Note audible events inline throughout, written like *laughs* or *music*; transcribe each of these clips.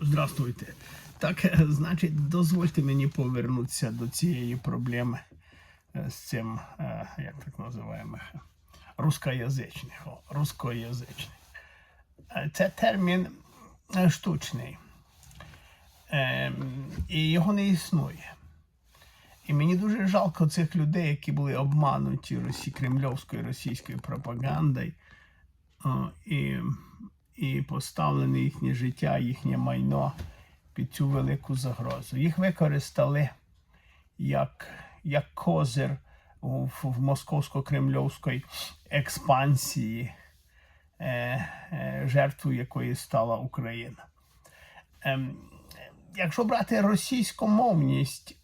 Здравствуйте. Так, е, значить, дозвольте мені повернутися до цієї проблеми е, з цим, е, як так називаємо, рускоязичних. Рускоязичних. Це термін штучний. Ем, І його не існує. І мені дуже жалко цих людей, які були обмануті Росі... кремльовською російською пропагандою. І, і поставлене їхнє життя, їхнє майно під цю велику загрозу. Їх використали як, як козир в, в московсько-кремльовській експансії, е, е, жертвою якої стала Україна. Ем, якщо брати російськомовність,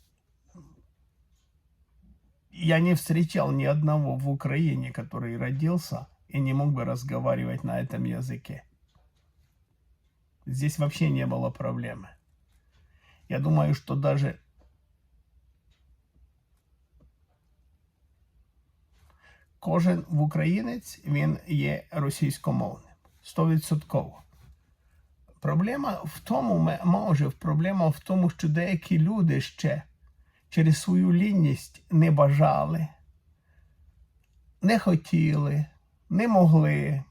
я не встречал ни одного в Украине, который родился и не мог бы разговаривать на этом языке. Здесь вообще не было проблемы. Я думаю, что даже кожен українець він є російськомовним. Стовідсотково. Проблема в тому, може, проблема в тому, що деякі люди ще через свою лінність не бажали, не хотіли, не могли.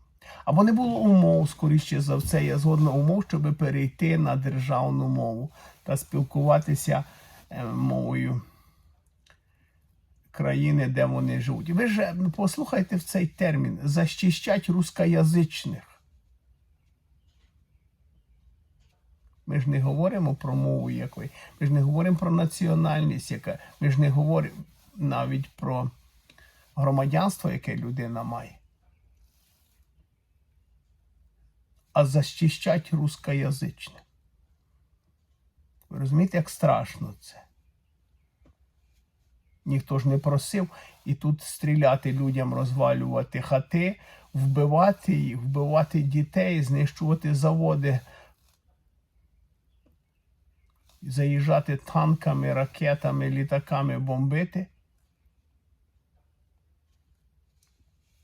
Або не було умов, скоріше за все, я згодна умов, щоб перейти на державну мову та спілкуватися е, мовою країни, де вони живуть. Ви ж послухайте в цей термін защищать рускоязичних. Ми ж не говоримо про мову якої, ми ж не говоримо про національність, яка, ми ж не говоримо навіть про громадянство, яке людина має. А защищать рускоязичне. Ви розумієте, як страшно це? Ніхто ж не просив і тут стріляти людям, розвалювати хати, вбивати їх, вбивати дітей, знищувати заводи заїжджати танками, ракетами, літаками бомбити.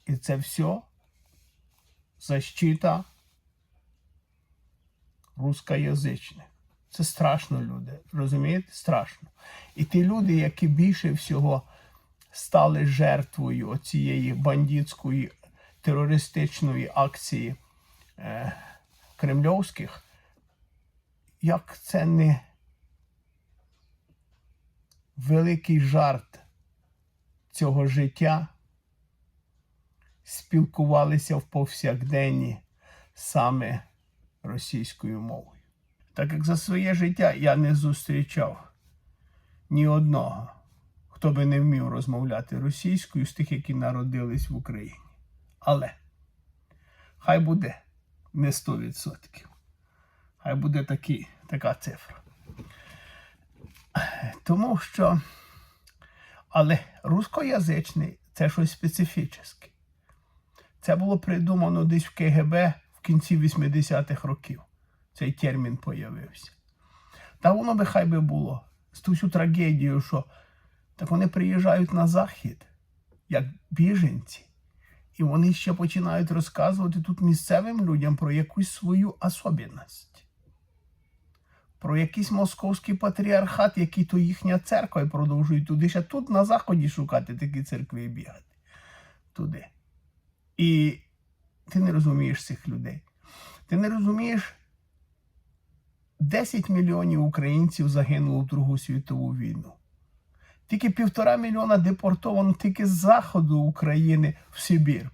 І це все защита рускоязичних. Це страшно, люди. Розумієте? Страшно. І ті люди, які більше всього стали жертвою цієї бандитської терористичної акції е, кремльовських, як це не великий жарт цього життя спілкувалися в повсякденні саме російською мовою. Так як за своє життя я не зустрічав ні одного, хто би не вмів розмовляти російською з тих, які народились в Україні. Але хай буде не 100%. Хай буде такі, така цифра. Тому що, але рускоязичний це щось специфічне. Це було придумано десь в КГБ в кінці 80-х років. Цей термін появився. Та воно би хай би було. З ту всю трагедію, що так вони приїжджають на захід, як біженці, і вони ще починають розказувати тут місцевим людям про якусь свою особливість про якийсь московський патріархат, який то їхня церква і продовжують туди ще тут на заході шукати такі церкви і бігати туди. І ти не розумієш цих людей. Ти не розумієш, 10 мільйонів українців загинуло в Другу світову війну. Тільки півтора мільйона депортовано тільки з заходу України в Сибір.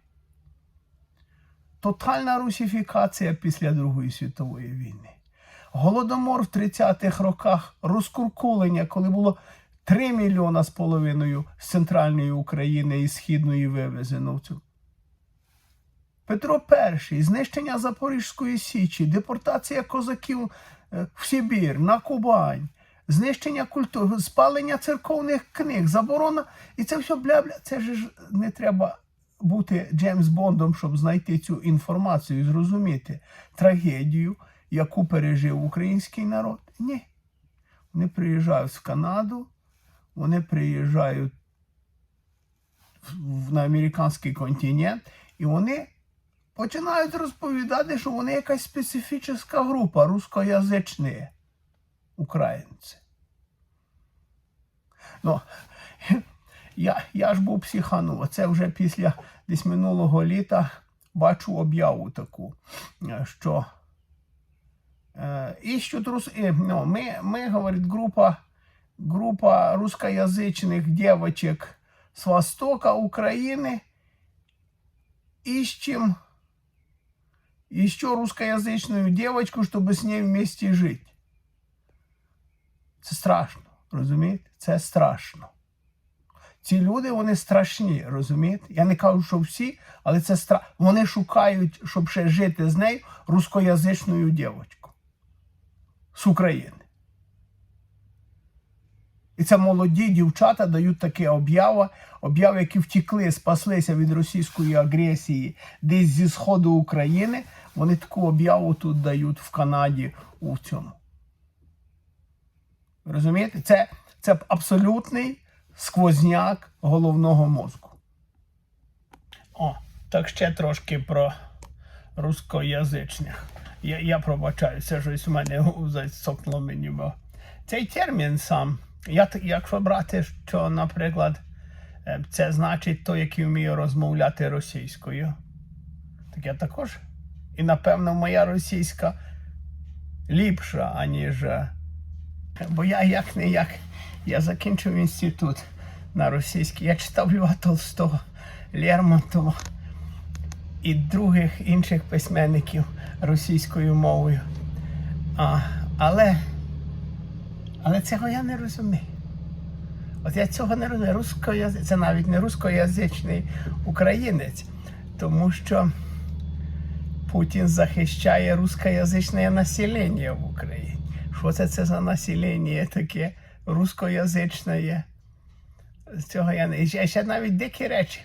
Тотальна русифікація після Другої світової війни. Голодомор в 30-х роках, розкуркулення, коли було 3 мільйона з половиною з центральної України і східної вивезено в цю. Петро І, знищення Запорізької Січі, депортація козаків е, в Сибір, на Кубань, знищення культури, спалення церковних книг, заборона. І це все бля-бля. Це ж не треба бути Джеймс Бондом, щоб знайти цю інформацію і зрозуміти трагедію, яку пережив український народ. Ні. Вони приїжджають в Канаду, вони приїжджають на американський континент, і вони починають розповідати, що вони якась специфічна група, рускоязичні українці. Ну, я, я ж був психанув. Оце вже після десь минулого літа бачу об'яву таку, що е, рус... е, ну, ми, ми, говорить, група, група русскоязичних девочек с востока України ищем еще русскоязычную девочку, чтобы с ней вместе жить. Це страшно, розумієте? Це страшно. Ці люди, вони страшні, розумієте? Я не кажу, що всі, але це страшно. Вони шукають, щоб ще жити з нею рускоязичною дівчинкою з України. І це молоді дівчата дають таке об'ява, об'яви, які втекли, спаслися від російської агресії десь зі сходу України. Вони таку об'яву тут дають в Канаді у цьому. Розумієте? Це, це абсолютний сквозняк головного мозку. О, так ще трошки про рускоязичних. Я, я пробачаю, це щось у мене зацокнуло мені. Цей термін сам, я, т- якщо брати, що, наприклад, е, це значить той, який вміє розмовляти російською. Так я також. І напевно моя російська ліпша, аніж. е, Бо я як не як, я закінчив інститут на російській. Я читав Льва Толстого, Лермонтова і других інших письменників російською мовою. А, але, але цього я не розумію. От я цього не розумію. Рускоязи... Це навіть не рускоязичний українець, тому що Путін захищає рускоязичне населення в Україні. Що це, це за населення таке рускоязичне? Цього я не. Ще, ще навіть дикі речі.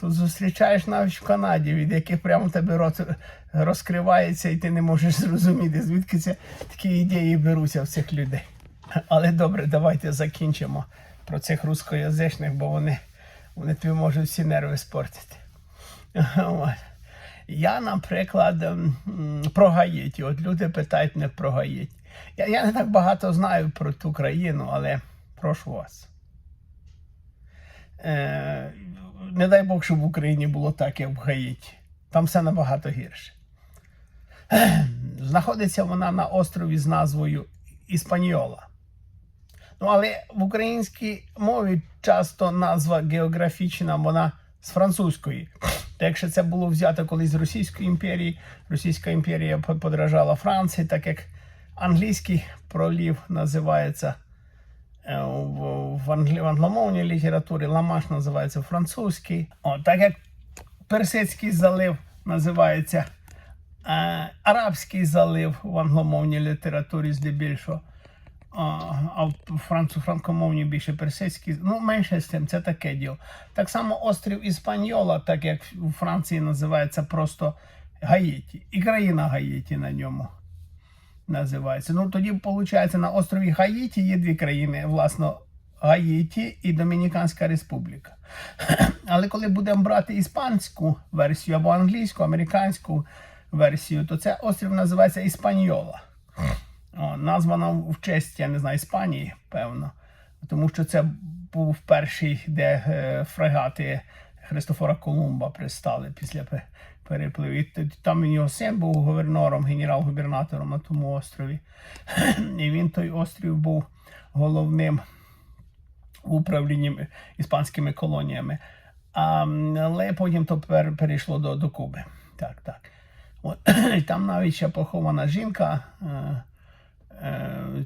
Тут зустрічаєш навіть в Канаді, від яких прямо тебе рот розкривається, і ти не можеш *laughs* зрозуміти, звідки це такі ідеї беруться в цих людей. Але добре, давайте закінчимо про цих рускоязичних, бо вони, вони тобі можуть всі нерви спортити. *laughs* Я, наприклад, про Гаїті. От люди питають мене про Гаїті. Я, я не так багато знаю про ту країну, але прошу вас. Е, не дай Бог, щоб в Україні було так, як в Гаїті. Там все набагато гірше. Знаходиться вона на острові з назвою Іспаньола. Ну, але в українській мові часто назва географічна, вона з французької. Та якщо це було взято колись з Російської імперії, Російська імперія подражала Франції, так як англійський пролів називається е, в, англомовній літературі, Ламаш називається французький. О, так як Персидський залив називається е, Арабський залив в англомовній літературі здебільшого. А, в францу, франкомовні більше персидські, ну менше з тим, це таке діло. Так само острів Іспаньола, так як у Франції називається просто Гаїті. І країна Гаїті на ньому називається. Ну тоді, виходить, на острові Гаїті є дві країни, власно, Гаїті і Домініканська Республіка. *clears throat* Але коли будемо брати іспанську версію або англійську, американську версію, то це острів називається Іспаньола. О, названа в честь, я не знаю, Іспанії, певно. Тому що це був перший, де е, фрегати Христофора Колумба пристали після пе- перепливу. Там його син був гувернором, генерал-губернатором на тому острові. І він той острів був головним управлінням іспанськими колоніями. А, але потім то пер- перейшло до, до Куби. Так, так. От, *clears throat* там навіть ще похована жінка е,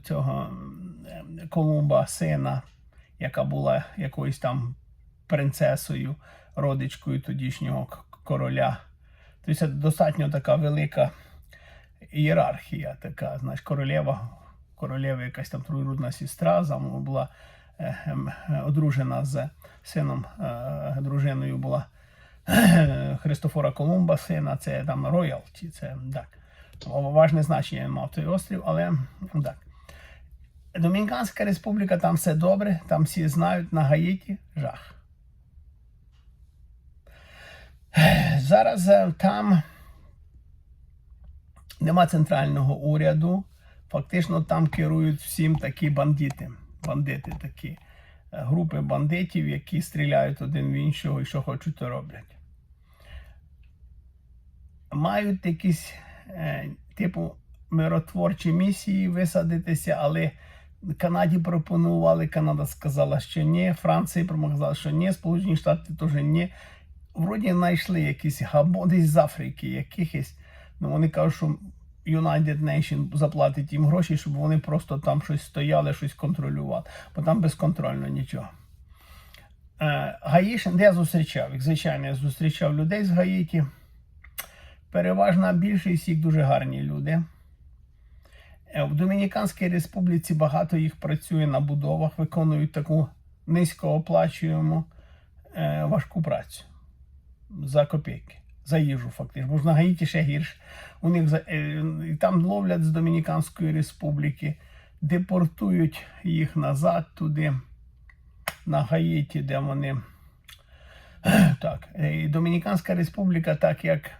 цього е, Колумба, сина, яка була якоюсь там принцесою, родичкою тодішнього короля. Тобто це достатньо така велика ієрархія, така, знаєш, королева, королева якась там троюрідна сестра, замова була е, ем, е, одружена з сином, е, дружиною була е, Христофора Колумба, сина, це там роялті, це так. Важне значення мав той острів, але так. Домініканська республіка, там все добре, там всі знають на Гаїті жах. зараз е, там нема центрального уряду. Фактично там керують всім такі бандити. Бандити такі. е, Групи бандитів, які стріляють один в іншого і що хочуть, то роблять. Мають якісь типу миротворчі місії висадитися, але Канаді пропонували, Канада сказала, що ні, Франції сказала, що ні, Сполучені Штати теж ні. Вроді знайшли якісь габо десь з Африки, якихось. Ну вони кажуть, що United Nation заплатить їм гроші, щоб вони просто там щось стояли, щось контролювали. Бо там безконтрольно нічого. Е, Гаїшин, де я зустрічав їх? Звичайно, я зустрічав людей з Гаїті. Переважна більшість їх дуже гарні люди. Е, В Домініканській Республіці багато їх працює на будовах, виконують таку низькооплачуємо е, важку працю за копійки, за їжу, фактично. Бо ж на Гаїті ще гірше. У них е, там ловлять з Домініканської Республіки, депортують їх назад туди, на Гаїті, де вони. *clears throat* Так, і Домініканська Республіка, так як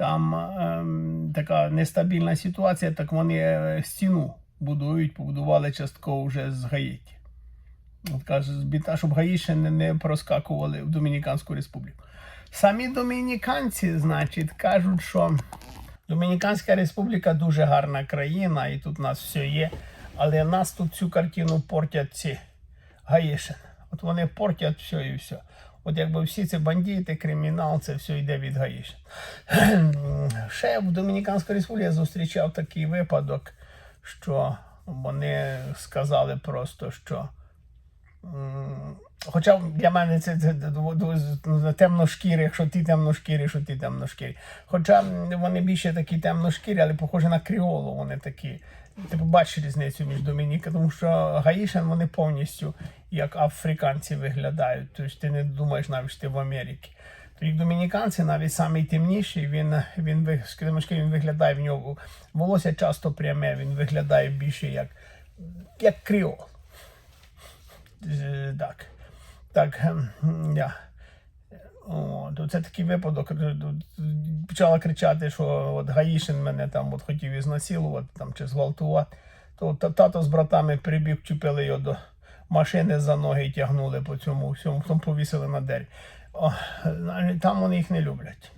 там ем, така нестабільна ситуація, так вони е, стіну будують, побудували частково вже з Гаїті. От каже, біда, щоб Гаїшини не проскакували в Домініканську Республіку. Самі домініканці, значить, кажуть, що Домініканська Республіка дуже гарна країна, і тут у нас все є. Але нас тут цю картину портять ці Гаїшин. От вони портять все і все. От якби всі ці бандити, кримінал, це все йде від Гаїшин. *clears throat* Ще в Домініканській Республіці я зустрічав такий випадок, що вони сказали просто, що. Хоча для мене це, це, це темношкірі, якщо ти темношкірі, що ти темношкірі. Хоча вони більше такі темношкірі, але похожі на кріолу, вони такі. Ти побачиш різницю між Домініка, тому що Гаїшин вони повністю як африканці виглядають. Тобто ти не думаєш навіть що ти в Америці. Тоді домініканці навіть самий темніший, він, він, він виглядає в нього волосся часто пряме, він виглядає більше як, як кріол. Так. Так, ем, я. О, то це такий випадок. Почала кричати, що от Гаїшин мене там от хотів ізнасилувати там, чи зґвалтувати. То та- тато з братами прибіг, чіпили його до машини за ноги і тягнули по цьому всьому, потім повісили на дереві. Там вони їх не люблять.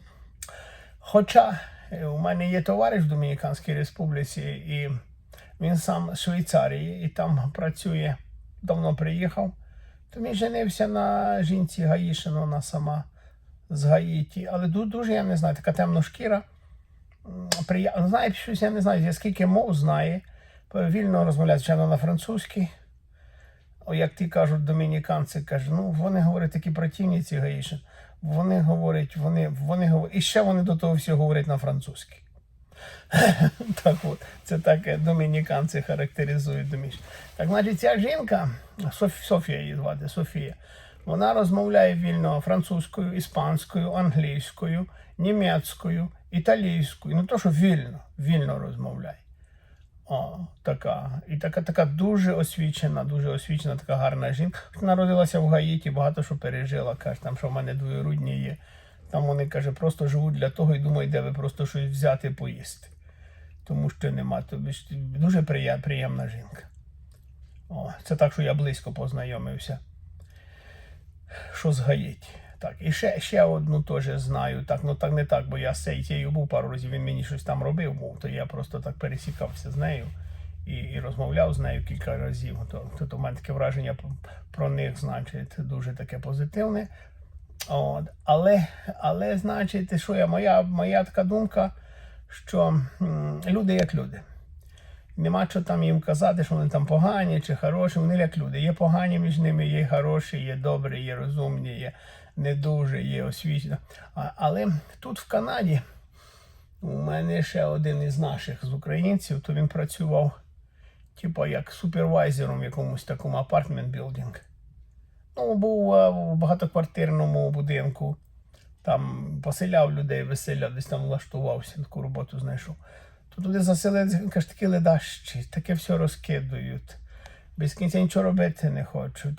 Хоча е, у мене є товариш в Домініканській Республіці, і він сам з Швейцарії і там працює, давно приїхав. То він женився на жінці Гаїшин, вона сама з Гаїті. Але дуже, я не знаю, така темношкіра. М, прия- Знає щось, я не знаю, скільки мов знає. Вільно розмовляє, звичайно, на французькій. О, як ті кажуть, домініканці кажуть, ну вони говорять такі противні Гаїшин. Вони говорять, вони, вони говорять, і ще вони до того всього говорять на французькій. *laughs* так от, це так е, домініканці характеризують доміж. Так, значить, ця жінка, Соф, Софія її звати, Софія, вона розмовляє вільно французькою, іспанською, англійською, німецькою, італійською. Ну то, що вільно, вільно розмовляє. О, така. І така, така дуже освічена, дуже освічена, така гарна жінка. Народилася в Гаїті, багато що пережила. Каже, там, що в мене двоюрідні є. Там вони каже, просто живуть для того і думають, де ви просто щось взяти поїсти. Тому що нема. Тобі дуже приємна жінка. О, це так, що я близько познайомився. Що з Гаїті. Так, і ще, ще одну теж знаю. Так, ну так не так, бо я з цією був пару разів, він мені щось там робив, був, то я просто так пересікався з нею і, і розмовляв з нею кілька разів. То, то, то в мене таке враження про них, значить, дуже таке позитивне. От. Але, але, значить, що я, моя, моя така думка, що м, люди як люди. Нема що там їм казати, що вони там погані чи хороші, вони як люди. Є погані між ними, є хороші, є добрі, є розумні, є не дуже, є освічені. Але тут в Канаді у мене ще один із наших з українців, то він працював, типу, як супервайзером в якомусь такому апартмент білдинг. Ну, був е, в багатоквартирному будинку, там поселяв людей, виселяв, десь там влаштувався, таку роботу знайшов. То туди заселили, він каже, такі ледащі, таке все розкидують. Без кінця нічого робити не хочу.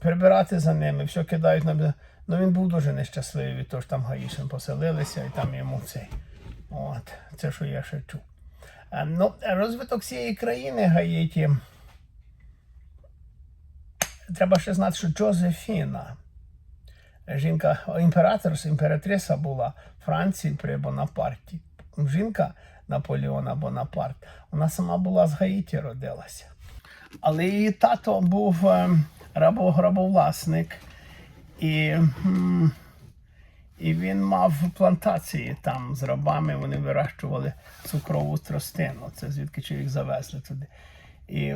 Прибирати за ними, все кидають на. Ну він був дуже нещасливий що там Гаїшин поселилися і там йому цей. От, це що я ще чув. Ну, розвиток цієї країни Гаїті. Треба ще знати, що Джозефіна, жінка, імператор, імператриса була Франції при Бонапарті. Жінка Наполеона Бонапарт. Вона сама була з Гаїті родилася. Але її тато був е, рабовласник, і, і він мав плантації там з рабами, вони вирощували цукрову тростину. Це звідки їх завезли туди. І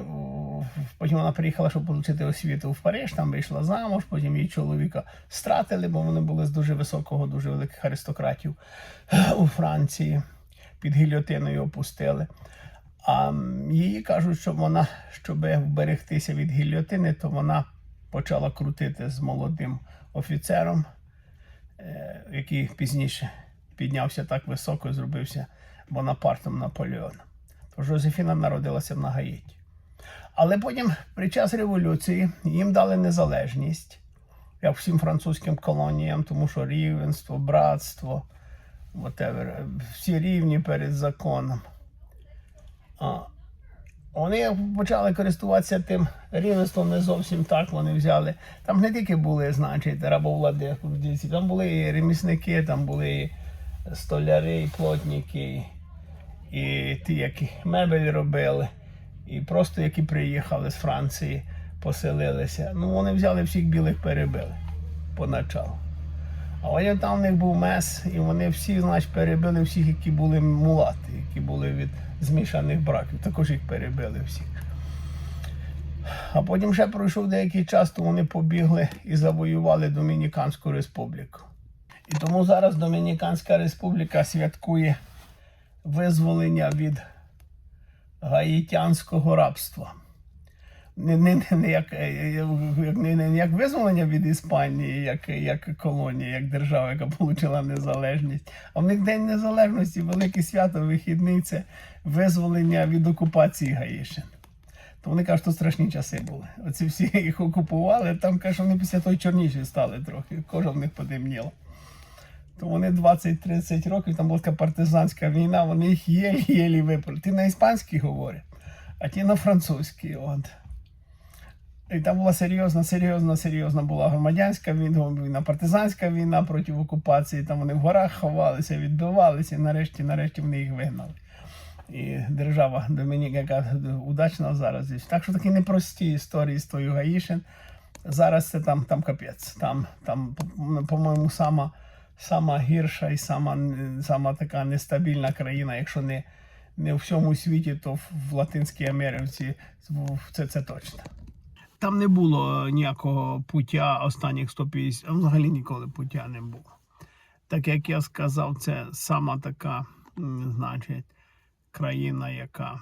потім вона приїхала, щоб отримати освіту в Париж, там вийшла замуж, потім її чоловіка стратили, бо вони були з дуже високого, дуже великих аристократів у Франції. Під гільотиною опустили. А її кажуть, що вона, щоб вберегтися від гільотини, то вона почала крутити з молодим офіцером, е, який пізніше піднявся так високо і зробився Бонапартом Наполеоном. Тож Жозефіна народилася на Гаїті. Але потім, під час революції, їм дали незалежність, як всім французьким колоніям, тому що рівенство, братство, whatever, всі рівні перед законом. А, вони почали користуватися тим рівенством не зовсім так. Вони взяли. Там не тільки були, значить, рабовладельці, там були і ремісники, там були і столяри, і плотники, і ті, які мебель робили, і просто які приїхали з Франції, поселилися. Ну, вони взяли всіх білих перебили поначалу. А потім там в них був мес, і вони всі, значить, перебили всіх, які були мулати, які були від змішаних браків. Також їх перебили всіх. А потім ще пройшов деякий час, то вони побігли і завоювали Домініканську республіку. І тому зараз Домініканська республіка святкує визволення від гаїтянського рабства не, не, не, не, як, е, як, не, не як визволення від Іспанії, як, як колонія, як держава, яка отримала незалежність. А в них День Незалежності, велике свято, вихідний це визволення від окупації Гаїшин. То вони кажуть, що страшні часи були. Оці всі *laughs* їх окупували, там кажуть, вони після того чорніші стали трохи, кожа в них потемніла. То вони 20-30 років, там була така партизанська війна, вони їх єлі-єлі виправили. Ті на іспанській говорять, а ті на французькій. От. І там була серйозна, серйозна, серйозна була громадянська війна, війна, партизанська війна проти окупації. Там вони в горах ховалися, відбивалися, і нарешті, нарешті вони їх вигнали. І держава Домініка, яка удачна зараз. Так що такі непрості історії з тою Гаїшин. Зараз це там, там капець. Там, там по- по-моєму, сама, сама гірша і сама, сама така нестабільна країна, якщо не, не в всьому світі, то в Латинській Америці це, це точно. Там не було ніякого пуття останніх 150, а взагалі ніколи пуття не було. Так як я сказав, це сама така, значить, країна, яка,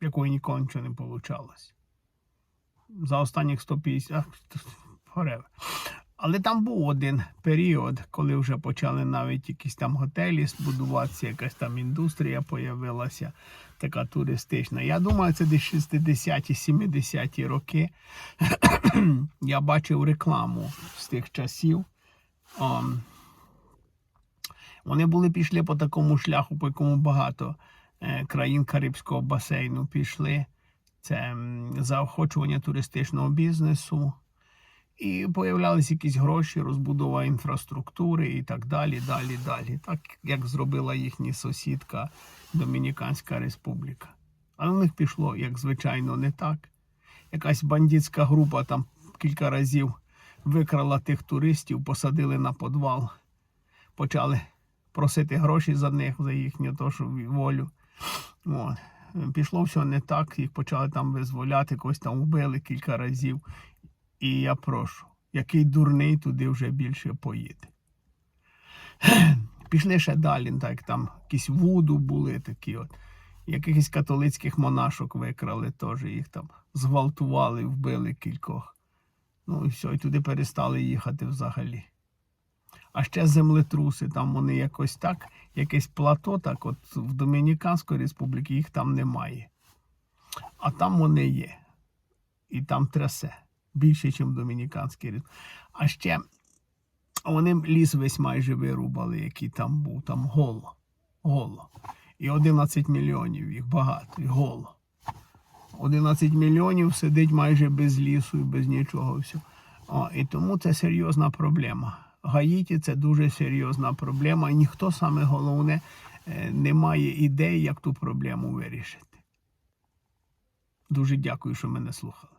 якої ніколи нічого не вийшло. За останніх 150, ах, forever. Але там був один період, коли вже почали навіть якісь там готелі збудуватися, якась там індустрія появилася, така туристична. Я думаю, це десь 60-ті, 70-ті роки. Я бачив рекламу з тих часів. Вони були пішли по такому шляху, по якому багато е, країн Карибського басейну пішли. Це заохочування туристичного бізнесу. І появлялись якісь гроші, розбудова інфраструктури і так далі, далі, далі. Так як зробила їхня сусідка Домініканська Республіка. Але в них пішло, як звичайно, не так. Якась бандитська група там кілька разів викрала тих туристів, посадили на подвал, почали просити гроші за них, за їхню тошу волю. От. Пішло все не так, їх почали там визволяти, когось там вбили кілька разів. І я прошу, який дурний туди вже більше поїде. *clears throat* Пішли ще далі, так там якісь вуду були такі от. Якихось католицьких монашок викрали теж, їх там зґвалтували, вбили кількох. Ну і все, і туди перестали їхати взагалі. А ще землетруси, там вони якось так, якесь плато, так от в Домініканській республіці їх там немає. А там вони є. І там трясе. Більше, ніж домініканський ринок. А ще вони ліс весь майже вирубали, який там був, там голо. Голо. І 11 мільйонів їх багато, і голо. 11 мільйонів сидить майже без лісу і без нічого. Все. О, і тому це серйозна проблема. Гаїті це дуже серйозна проблема, і ніхто саме головне е, не має ідей, як ту проблему вирішити. Дуже дякую, що мене слухали.